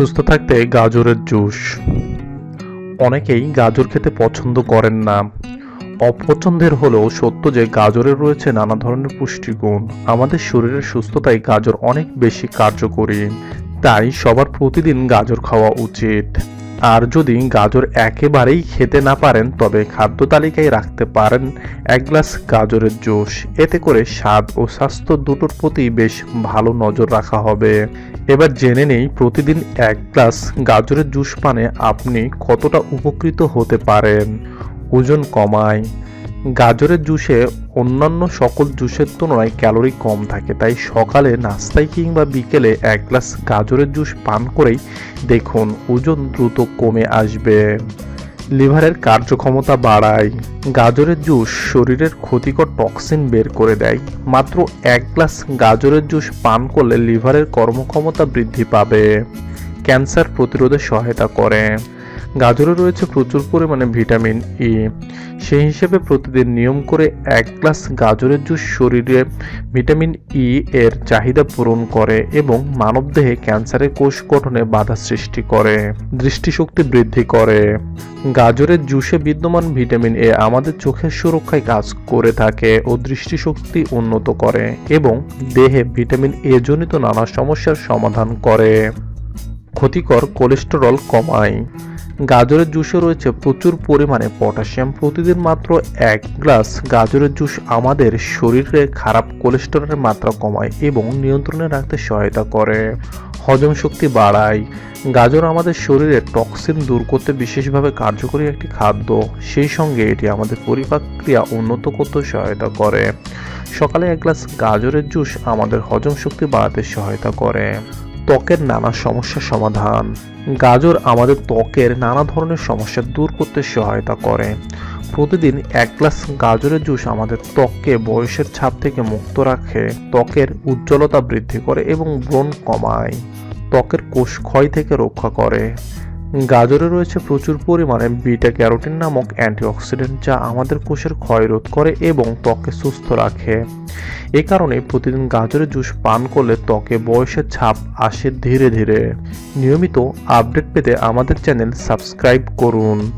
সুস্থ থাকতে গাজরের জুস। অনেকেই গাজর খেতে পছন্দ করেন না। অপছন্দের হলেও সত্য যে গাজরে রয়েছে নানা ধরনের পুষ্টিগুণ। আমাদের শরীরের সুস্থতায় গাজর অনেক বেশি কার্যকরী। তাই সবার প্রতিদিন গাজর খাওয়া উচিত। আর যদি গাজর একেবারেই খেতে না পারেন, তবে খাদ্য তালিকায় রাখতে পারেন এক গ্লাস গাজরের জুস। এতে করে স্বাদ ও স্বাস্থ্য দুটোর প্রতি বেশ ভালো নজর রাখা হবে। এবার জেনে নেই প্রতিদিন এক গ্লাস গাজরের জুস পানে আপনি কতটা উপকৃত হতে পারেন। ওজন কমায়। গাজরের জুসে অন্যান্য সকল জুসের তুলনায় ক্যালোরি কম থাকে, তাই সকালে নাস্তায় কিংবা বিকেলে এক গ্লাস গাজরের জুস পান করেই দেখুন ওজন দ্রুত কমে আসবে। লিভারের কার্যক্ষমতা বাড়ায়। গাজরের জুস শরীরের ক্ষতিকর টক্সিন বের করে দেয়। মাত্র এক গ্লাস গাজরের জুস পান করলে লিভারের কর্মক্ষমতা বৃদ্ধি পাবে। ক্যান্সার প্রতিরোধে সহায়তা করে। গাজরে রয়েছে প্রচুর পরিমাণে ভিটামিন ই সেই হিসেবে প্রতিদিন নিয়ম করে এক গ্লাস গাজরের জুস শরীরে ভিটামিন ই এর চাহিদা পূরণ করে এবং মানবদেহে ক্যান্সারের কোষ গঠনে বাধা সৃষ্টি করে, দৃষ্টিশক্তি বৃদ্ধি করে। গাজরের জুসে বিদ্যমান ভিটামিন এ আমাদের চোখের সুরক্ষায় কাজ করে থাকে ও দৃষ্টিশক্তি উন্নত করে এবং দেহে ভিটামিন এ জনিত নানা সমস্যার সমাধান করে। ক্ষতিকর কোলেস্টেরল কমায়। গাজরের জুসে রয়েছে প্রচুর পরিমাণে পটাশিয়াম, প্রতিদিন মাত্র এক গ্লাস। গাজরের জুস আমাদের শরীরে খারাপ কোলেস্টেরলের মাত্রা কমায় এবং নিয়ন্ত্রণে রাখতে সহায়তা করে। হজম শক্তি বাড়ায়। গাজর আমাদের শরীরে টক্সিন দূর করতে বিশেষভাবে কার্যকরী একটি খাদ্য। সেই সঙ্গে এটি আমাদের পরিপাক ক্রিয়া উন্নত করতে সহায়তা করে। সকালে এক গ্লাস গাজরের জুস আমাদের হজম শক্তি বাড়াতে সহায়তা করে। ত্বকের নানা সমস্যার সমাধান। গাজর আমাদের ত্বকের নানা ধরনের সমস্যা দূর করতে সহায়তা করে। প্রতিদিন এক গ্লাস গাজরের জুস আমাদের ত্বককে বয়সের ছাপ থেকে মুক্ত রাখে, ত্বকের উজ্জ্বলতা বৃদ্ধি করে এবং ব্রণ কমায়, ত্বকের কোষ ক্ষয় থেকে রক্ষা করে। গাজরে রয়েছে প্রচুর পরিমাণে বিটা ক্যারোটিন নামক অ্যান্টিঅক্সিডেন্ট যা আমাদের কোষের ক্ষয় রোধ করে এবং ত্বককে সুস্থ রাখে। এ কারণে প্রতিদিন গাজরের জুস পান করলে ত্বকে বয়সের ছাপ আসে ধীরে ধীরে। নিয়মিত আপডেট পেতে আমাদের চ্যানেল সাবস্ক্রাইব করুন।